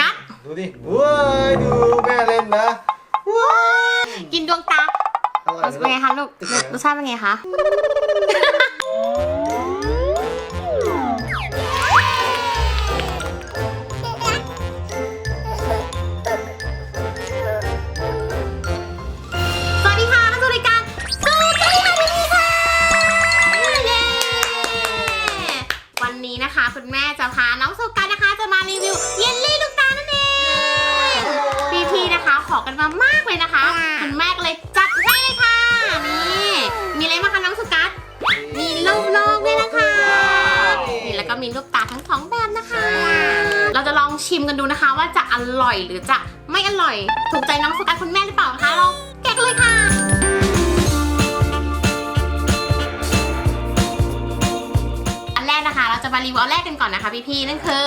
กัดดูดิว้ายดูแม่เล่นนะว้ายกินดวงตาอร่อยรสเป็นไงคะลูกรสชาติเป็นไงคะ กันดูนะคะว่าจะอร่อยหรือจะไม่อร่อย ถูกใจน้องสุกัสคุณแม่หรือเปล่านะคะลองแกะกันเลยค่ะอันแรกนะคะ เราจะมารีวิวอันแรกกันก่อนนะคะพี่ๆนั่นคือ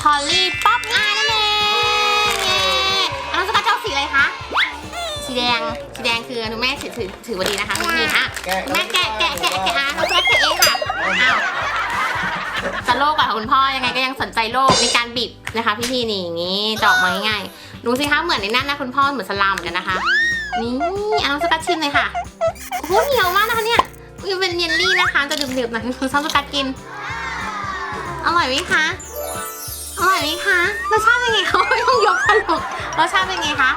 พอลลี่ป๊อปอายนั่นเองเย้น้องสุกัสจะเอาสีอะไรคะสีแดงสีแดงคือหนูแม่ถือถือถือวันดีนะคะคุณพี่ค่ะคุณแม่แกะแกะแกะแกะอะน้องสุกัสแโลกกับคุณพ่อยังไงก็ยังสนใจโลกมีการบิดนะคะ พี่ๆนี่อย่างนี้จะออกมาง่ายๆดูสิคะเหมือนในนั้นนะคุณพ่อเหมือนสลามเหมือนกันนะคะนี่เอาน้องสุกัสชิมเลยค่ะโอ้โหเหนียวมากนะคะเนี่ยมันเป็นเยลลี่นะคะจะดื่มๆหน่อยน้องสุกัสกินอร่อยไหมคะอร่อยไหมคะรสชาติเป็นไงคะไม่ต้องยกขนมรสชาติเป็นไงคะ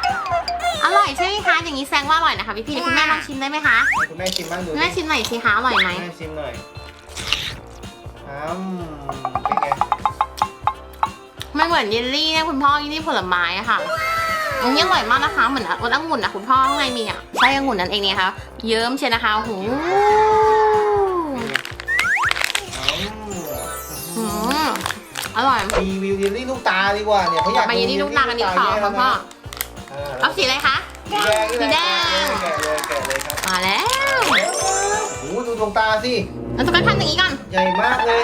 อร่อยใช่ไหมคะ อย่างนี้แสดงว่าอร่อยนะคะพี่พี่ๆเดี๋ยวคุณแม่ลองชิมได้ไหมคะให้คุณแม่ชิมบ้างดูคุณแม่ชิมหน่อยสิคะอร่อยไหมแม่ชิมหน่อย อ้าวเป็นไงมันเหมือนเยลลี่นะคุณพ่อเยลลี่ผลไม้อะค่ะอันนี้อร่อยมากนะคะเหมือนรสองุ่นอะคุณพ่อข้างในมีอะใช่องุ่นนั่นเองเนี่ยค่ะเยิ้มเชียวนะคะโอ้โหอ้าวอืมอร่อยรีวิวเยลลี่ลูกตาดีกว่าเนี่ยเขาอยากไปเยลลี่ลูกตาลกันดีกว่าค่ะพ่ออ่าเอาสีอะไรคะสีแดงนี่สีแดงแกะเลยแกะเลยครับมาแล้วโอ้โหดูดวงตาสิ เราจะกันทำอย่างนี้ก่อนใหญ่มากเลย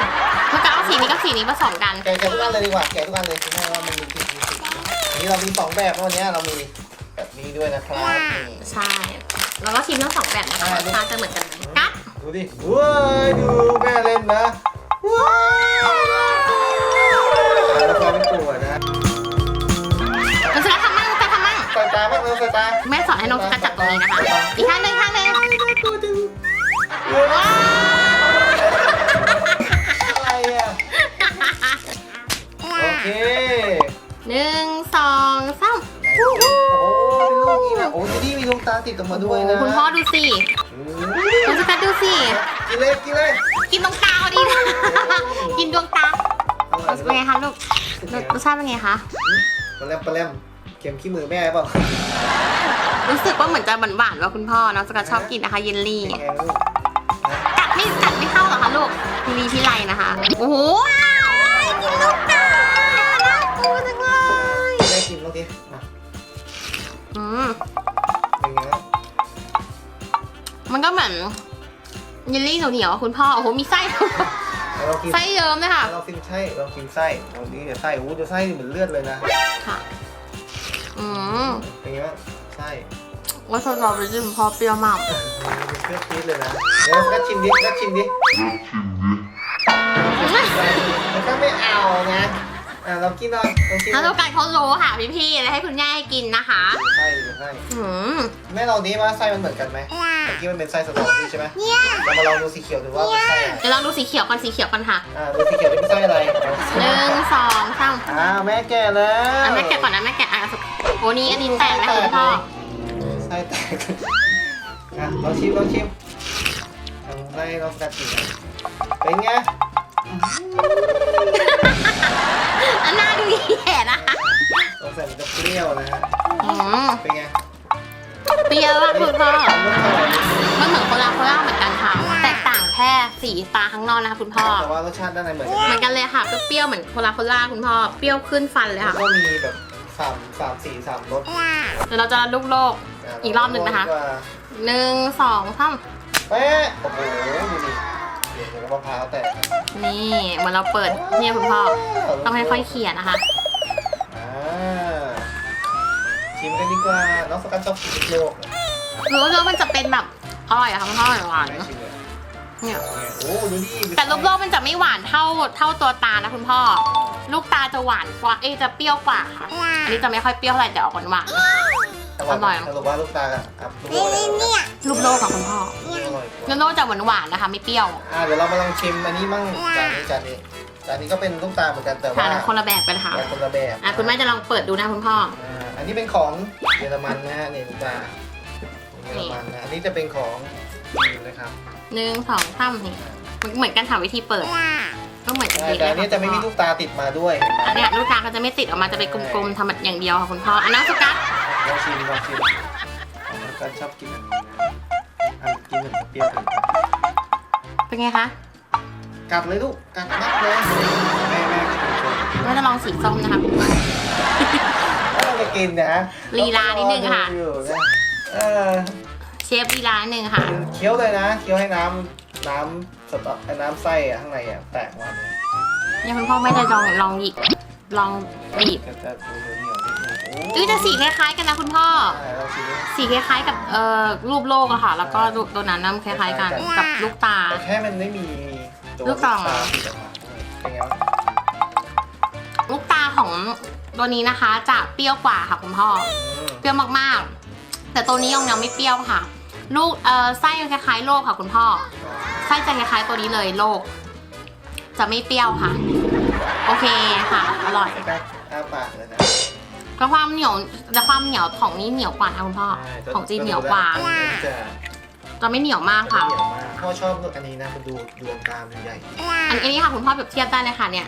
แล้วก็เอาสีนี้กับสีนี้ผสมกัน แกะแกะทุกอันเลยดีกว่าแกะทุกอันเลยคุณแม่ว่ามันมีผิดมีผิดอันนี้เรามีสองแบบนะวันนี้เรามีแบบนี้ด้วยนะครับนี่ใช่ แล้วก็ชิมทั้งสองแบบนะคะรสชาติจะเหมือนกันไหมกัดดูดิว้ายดูแม่เล่นนะว้ายแล้วก็เป็นตัวนะมันจะทำมั่งจะทำมั่งใส่ตาบ้างเออใส่ตาแม่สอนให้น้องกัดจับตรงนี้นะคะ อีกข้างหนึ่งข้างหนึ่งตัวดึงว้ เคหนึ่งสองสามโอ้โหเป็นลูกนี้นะโอ้ยนี่มีลูกตาติดออกมาด้วยนะคุณพ่อดูสิอืมน้องกัดดูสิ กินเลยกินเลยกินตรงกลางเอาดีนะกินดวงตาอร่อยเป็นไงคะลูกรสรสชาติเป็นไงคะปลาแรมปลาแรมเข็มขี้มือแม่เปล่ารู้สึกว่าเหมือนจะหวานๆว่าคุณพ่อน้องสกัดชอบกินนะคะ เยลลี่แกงลูกนะกัดไม่กัดไม่เข้าหรอคะลูกพี่ลีพี่ไรนะคะ โอ้โห อืมเป็นไงบ้างมันก็เหมือนเยลลี่เหนียวๆอะคุณพ่อ โอ้โห มีไส้เรากินไส้เยิ้มเลยค่ะ เรากินไส้เรากินไส้เราดีแต่ไส้โอ้โหดูไส้เหมือนเลือดเลยนะค่ะ อืมเป็นไงบ้างไส้ว่าสตรอเบอรี่คุณพ่อเปรี้ยวมาก เป็นเปรี้ยวจี๊ดเลยนะเดี๋ยวก็ชิมดิก็ชิมดิแล้วก็ไม่เอานะ อะเรากินหน่อยเรากินหถ้าน่ต้ออยงการเขารู้ค่ะพี่ๆเลยให้คุณย่าให้กินนะคะไส้ดูไส้อืมแม่ลองดิว่าไส้มันเหมือนกันไหมเมื่อกี้มันเป็นไส้สตรอเบอรี่ใช่ไหมเรามาลองดูสีเขียวดูว่าเป็นไส้อะไรเดี๋ยวเราดูสีเขียวก่อนสีเขียวก่อนค่ะอ่าดูสีเขียวเป็นไส้อะไรหนึ่งสองสามอ้าวแม่แก่แล้วอะแม่แกะก่อนนะแม่แกะอะสุดโอ้นี่อันนี้แตกนะคะคุณพ่อไส้แตกอะลองชิมลองชิมลองไล่ลองกัดกินเป็นไง ใส่มันจะเปรี้ยวนะฮะ อืมเป็นไงเปรี้ยวมากคุณพ่อรสชาติมันเหมือนโคลาโคล่าเหมือนกันค่ะ แตกต่างแค่สีตาข้างนอกนะคะคุณพ่อ แต่ว่ารสชาติด้านในเหมือนกันเหมือนกันเลยค่ะ เปรี้ยวๆเหมือนโคลาโคล่าคุณพ่อ เปรี้ยวขึ้นฟันเลยแล้วค่ะก็มีแบบสามสามสี่สามรสเดี๋ยวเราจะลูกโลกอีกรอบหนึ่งนะคะดีกว่าหนึ่งสองสามแป๊ะโอ้โหดูดิเดี๋ยวมะพร้าวแตกนี่เหมือนเราเปิดเนี่ยคุณพ่อ ต้องค่อยๆเขี่ยนะคะ ชิมกันดีกว่า น้องสกัดชอบกินโลกรู้ว่ามันจะเป็นแบบอร่อยอะค่ะคุณพ่อหวานไม่ชิมเลยๆเนี่ย โอ้ดูดิแต่ลูกโลกมันจะไม่หวานเท่าเท่าตัวตาลนะคุณพ่อ ลูกตาจะหวานกว่า เอ้ยจะเปรี้ยวกว่าค่ะ อันนี้จะไม่ค่อยเปรี้ยวเท่าไหร่แต่ออกหวานหวานอร่อย สรุปว่าลูกตากับลูกโลกอะไรเนี่ยๆลูกโลกของคุณพ่ออร่อยกลูว่า กโลกจะหวานหวานๆนะคะ ไม่เปรี้ยวอ่าเดี๋ยวเรามาลองชิมอันนี้มั่งจานนี้จานนี้จานนี้ก็เป็นลูกตาเหมือนกันแต่ค่ะว่าคนละแบบกันค่ะแบบคนละแบบอะคุณแม่จะลองเปิดดูนะคุณพ่อ อ่าอั นนี้เป็นของเยอรมันนะฮะนี่ลูกตาเยอรมันนะ อันนี้จะเป็นของจีนนะครับหนึ่งสองสามนี่เหมือนกันถามวิธีเปิด ก็เหมือนกันใช่ดีแต่เลยอันนี้จะไม่มีลูกตาติดมาด้วยเห็นไหมอันเนี้ยลูกตาเขาจะไม่ติดออกมาจะเป็นกลมๆทำแบบอย่างเดียวค่ะคุณพ่ออันนั้นสกัดลองชิมลองชิมของลูกตาชอบกินอันนี้นะอันกินเหมือนกับเปรี้ยวเลยเป็นไงคะกัดเลยลูกกัดนักเลยแม่แม่ชมแม่จะลองสีส้มนะคะถ้าเรา จะกินนะลีลานิดนึงค่ะอยู่นะเออเชฟลีลาหนึ่งค่ะ เคี้ยวเลยนะเคี้ยวให้น้ำน้ำสต๊อกไอ้น้ำไส้อะข้างในอะแตกมาเลยเนี่ยคุณพ่อไม่ได้ลองลองหยิบลองบีบจะจะดูเหนียวๆนิดนึงโอ้เอ้ยแต่สีคล้ายๆกันนะคุณพ่อใช่เราชิมดิสีคล้ายๆกับเอ่อรูปโลกอะค่ะ แล้วก็รูปตัวนั้นน้ำคล้ายๆกันกับลูกตา แต่แค่มันไม่มีตัวลูกตาติดออกมาเป็นไงวะลูกตา ของตัวนี้นะคะ จะเปรี้ยวกว่าค่ะคุณพ่ออืมเปรี้ยวมากๆ แต่ตัวนี้ยังยังไม่เปรี้ยวค่ะ ลูกเอ่อไส้มันคล้ายๆโลกค่ะ คุณพ่อ ไส้จะคล้ายๆตัวนี้เลยโลก จะไม่เปรี้ยวค่ะ โอเคค่ะ อร่อยแล้วก็อ้าปากเลยนะก็ความเหนียวแต่ความเหนียวของนี้เหนียวกว่านะคุณพ่อใช่ของจีนเหนียวกว่ามันจะจะไม่เหนียวมากค่ะ เหนียวมากพ่อชอบอันนี้นะมันดูดวงตามนใหญ่อันอันนี้ค่ะคุณพ่อเปรียบเทียบได้เลยค่ะเนี่ย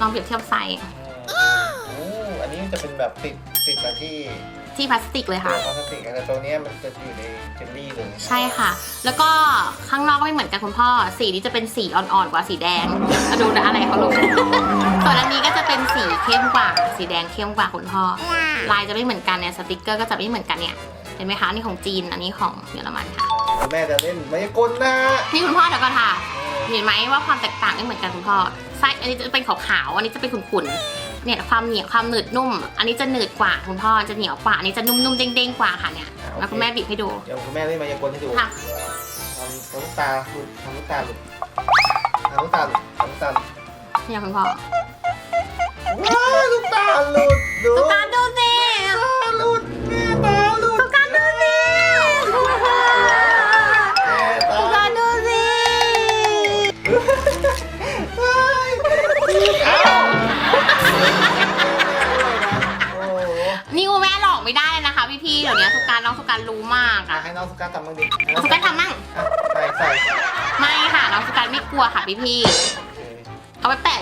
ลองเปรียบเทียบไซส์โอ้อั นนี้มันจะเป็นแบบติดติดมาที่ที่พลาสติกเลยตัวค่ะพลาสติกแต่ตัวเนี้ยมันจะอยู่ในเจลลี่เลยใช่ค่ะ แล้วก็ข้างนอกก็ไม่เหมือนกันคุณพ่อ สีนี้จะเป็นสีอ่อนๆกว่าสีแดงมาดูนะอะไรเขาลูก ส่วนอันนี้ก็จะเป็นสีเข้มกว่า สีแดงเข้มกว่าคุณพ่อ ลายจะไม่เหมือนกันเนี่ยสติกเกอร์ก็จะไม่เหมือนกันเนี่ย เห็นไหมคะนี่ของจีน อันนี้ของเยอรมันค่ะแม่จะเล่นมายากลนะนี่คุณพ่อเดี๋ยวก่อนค่ะ เห็นไหมว่าความแตกต่างไม่เหมือนกันคุณพ่อไส้อันนี้จะเป็นขาวๆอันนี้จะเป็นขุ่นๆ เนี่ยความเหนียวความหนืดนุ่ม อันนี้จะหนืดกว่าคุณพ่อจะเหนียวกว่าอันนี้จะนุ่มๆเด้งๆกว่าค่ะเนี่ยแล้วคุณแม่บีบให้ดูเดี๋ยวคุณแม่เล่นมายากลให้ดูค่ะทำลูกตาหลุดทำลูกตาหลุดทำลูกตาหลุดทำลูกตาหลุดเนี่ยคุณพ่อว้าวลูกตาหลุดดูตุ๊กตาดูสิ ให้น้องสุกัสทำบ้างดิทุกการทำมั่งอะใส่ใส่ไม่ค่ะน้องทุกการไม่กลัวค่ะพี่โอเคๆเอาไปแปะ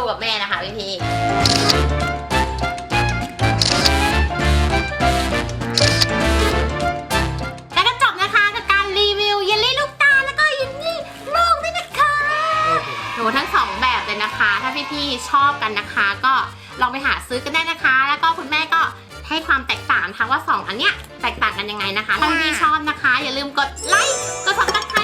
สู้กับแม่นะคะพี่พีแล้วก็จบนะคะกับการรีวิวเยลลี่ลูกตาลแล้วก็เยลลี่โลกด้วยนะคะโหทั้งสองแบบเลยนะคะ ถ้าพี่ๆชอบกันนะคะ ก็ลองไปหาซื้อกันได้นะคะ แล้วก็คุณแม่ก็ให้ความแตกต่างนะคะว่าสองอันเนี้ยแตกต่างกันยังไงนะคะ ถ้าพี่ๆชอบนะคะ อย่าลืมกดไลค์กดซับสไคร